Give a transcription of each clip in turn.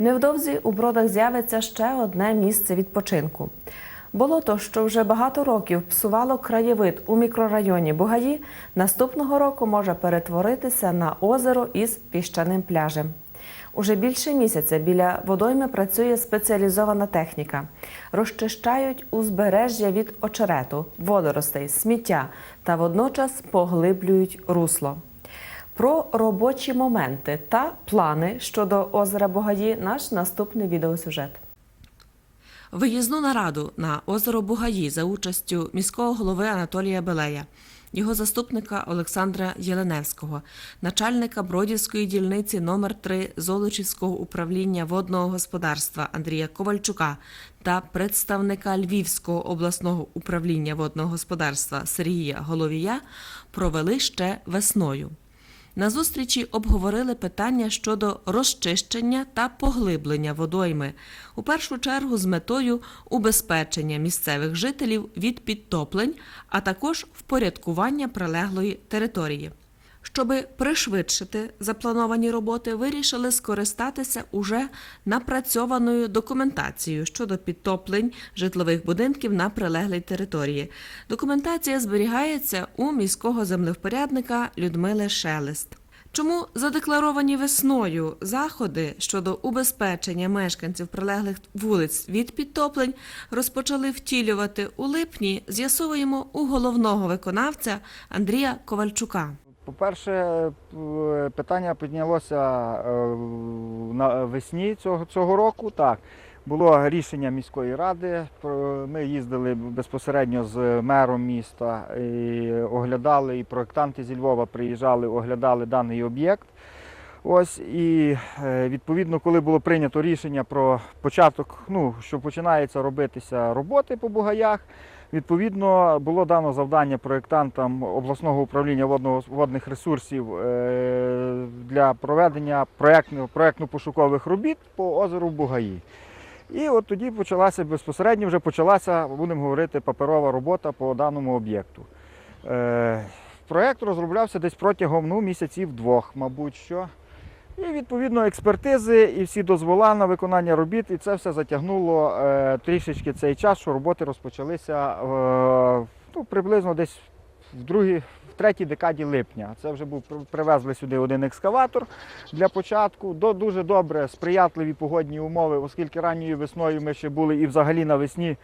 Невдовзі у бродах з'явиться ще одне місце відпочинку. Болото, що вже багато років псувало краєвид у мікрорайоні Бугаї, наступного року може перетворитися на озеро із піщаним пляжем. Уже більше місяця біля водойми працює спеціалізована техніка. Розчищають узбережжя від очерету, водоростей, сміття та водночас поглиблюють русло. Про робочі моменти та плани щодо озера Бугаї наш наступний відеосюжет. Виїзну нараду на озеро Бугаї за участю міського голови Анатолія Белея, його заступника Олександра Єленевського, начальника Бродівської дільниці номер 3 Золочівського управління водного господарства Андрія Ковальчука та представника Львівського обласного управління водного господарства Сергія Головія провели ще весною. На зустрічі обговорили питання щодо розчищення та поглиблення водойми, у першу чергу з метою убезпечення місцевих жителів від підтоплень, а також впорядкування прилеглої території. Щоби пришвидшити заплановані роботи, вирішили скористатися уже напрацьованою документацією щодо підтоплень житлових будинків на прилеглій території. Документація зберігається у міського землевпорядника Людмили Шелест. Чому задекларовані весною заходи щодо убезпечення мешканців прилеглих вулиць від підтоплень розпочали втілювати у липні, з'ясовуємо у головного виконавця Андрія Ковальчука. По-перше, питання піднялося е, на весні цього, цього року. Так, було рішення міської ради. Ми їздили безпосередньо з мером міста і оглядали, і проєктанти зі Львова приїжджали, оглядали даний об'єкт. Ось і е, відповідно, коли було прийнято рішення про початок, ну що починається робитися роботи по бугаях. Відповідно, було дано завдання проєктантам обласного управління водних ресурсів е, для проведення проєктно- проєктно-пошукових робіт по озеру Бугаї. І от тоді почалася безпосередньо вже почалася, будемо говорити, паперова робота по даному об'єкту. Е, проєкт розроблявся десь протягом ну, місяців двох, мабуть що. І відповідно експертизи і всі дозвола на виконання робіт, і це все затягнуло е, трішечки цей час, що роботи розпочалися е, ну, приблизно десь в другій, в третій декаді липня. Це вже був при- привезли сюди один екскаватор для початку. До дуже добре, сприятливі погодні умови, оскільки ранньою весною ми ще були і взагалі навесні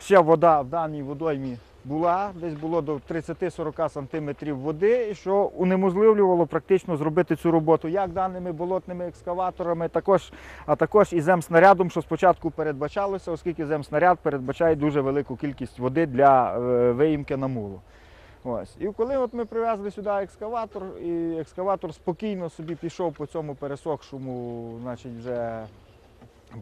ще вода в даній водоймі була, десь було до 30-40 сантиметрів води, що унеможливлювало практично зробити цю роботу як даними болотними екскаваторами, також, а також і земснарядом, що спочатку передбачалося, оскільки земснаряд передбачає дуже велику кількість води для е, виїмки на мулу. Ось. І коли от ми привезли сюди екскаватор, і екскаватор спокійно собі пішов по цьому пересохшому, значить, вже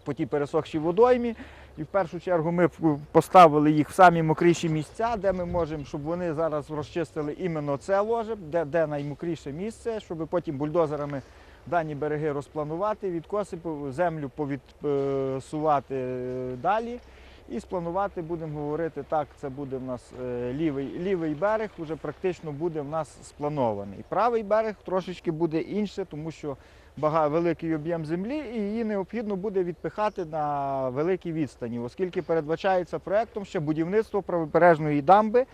по тій пересохшій водоймі. І в першу чергу ми поставили їх в самі мокріші місця, де ми можемо, щоб вони зараз розчистили іменно це ложе, де, де наймокріше місце, щоб потім бульдозерами дані береги розпланувати, відкоси землю повідсувати далі. І спланувати, будемо говорити, так, це буде в нас е, лівий, лівий берег, вже практично буде в нас спланований. Правий берег трошечки буде інше, тому що великий об'єм землі і її необхідно буде відпихати на великій відстані, оскільки передбачається проектом ще будівництво правобережної дамби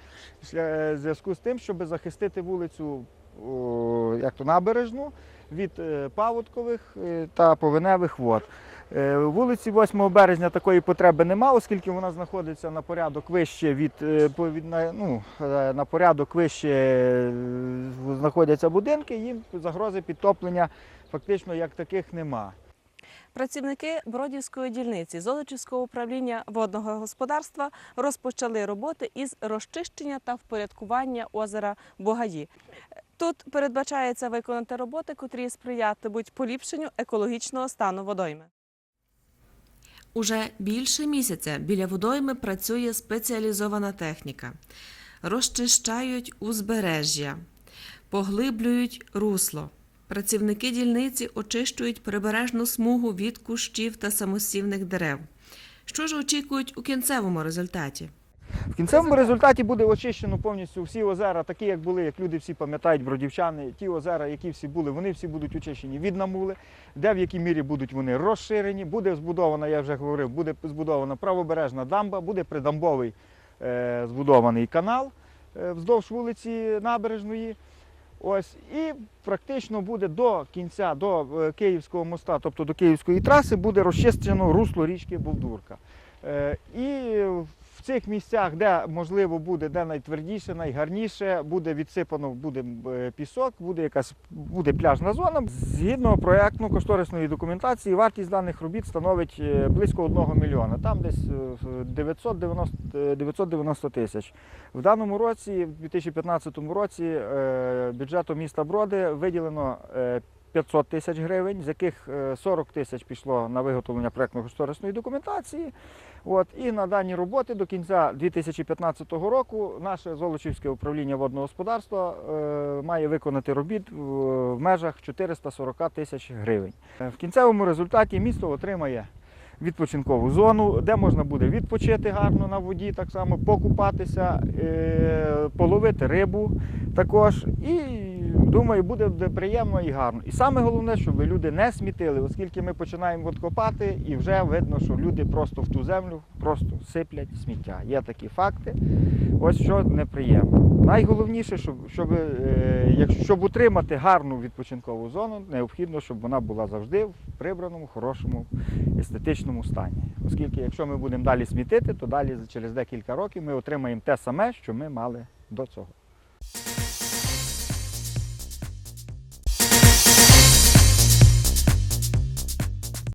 в зв'язку з тим, щоб захистити вулицю як то, набережну від е, паводкових е, та повеневих вод. Е, Вулиці 8 березня такої потреби нема, оскільки вона знаходиться на порядок вище від, ну, на порядок вище знаходяться будинки, їм загрози підтоплення фактично як таких нема. Працівники Бродівської дільниці Золочівського управління водного господарства розпочали роботи із розчищення та впорядкування озера Бугаї. Тут передбачається виконати роботи, котрі сприятимуть поліпшенню екологічного стану водойми. Уже більше місяця біля водойми працює спеціалізована техніка. Розчищають узбережжя, поглиблюють русло. Працівники дільниці очищують прибережну смугу від кущів та самосівних дерев. Що ж очікують у кінцевому результаті? В кінцевому результаті буде очищено повністю всі озера, такі як були, як люди всі пам'ятають, бродівчани, ті озера, які всі були, вони всі будуть очищені від намули, де в якій мірі будуть вони розширені. Буде збудована, я вже говорив, буде збудована правобережна дамба, буде придамбовий е, збудований канал е, вздовж вулиці Набережної. Ось, і практично буде до кінця, до е, Київського моста, тобто до Київської траси, буде розчищено русло річки Болдурка. Е, І в цих місцях, де можливо буде, де найтвердіше, найгарніше, буде відсипано буде е, пісок, буде якась буде пляжна зона. Згідно проєктно-кошторисної документації, вартість даних робіт становить е, близько 1 мільйона. Там десь е, 990, е, 990 тисяч. В даному році, в 2015 році, бюджету міста Броди виділено 500 тисяч гривень, з яких е, 40 тисяч пішло на виготовлення проєктно-кошторисної документації. От, і на дані роботи до кінця 2015 року наше Золочівське управління водного господарства е, має виконати робіт в, в межах 440 тисяч гривень. Е, В кінцевому результаті місто отримає відпочинкову зону, де можна буде відпочити гарно на воді, так само покупатися, е, половити рибу також. І думаю, буде приємно і гарно. І саме головне, щоб люди не смітили, оскільки ми починаємо от копати, і вже видно, що люди просто в ту землю просто сиплять сміття. Є такі факти. Ось що неприємно. Найголовніше, щоб, щоб, е, щоб утримати гарну відпочинкову зону, необхідно, щоб вона була завжди в прибраному, хорошому, естетичному стані. Оскільки, якщо ми будемо далі смітити, то далі через декілька років ми отримаємо те саме, що ми мали до цього.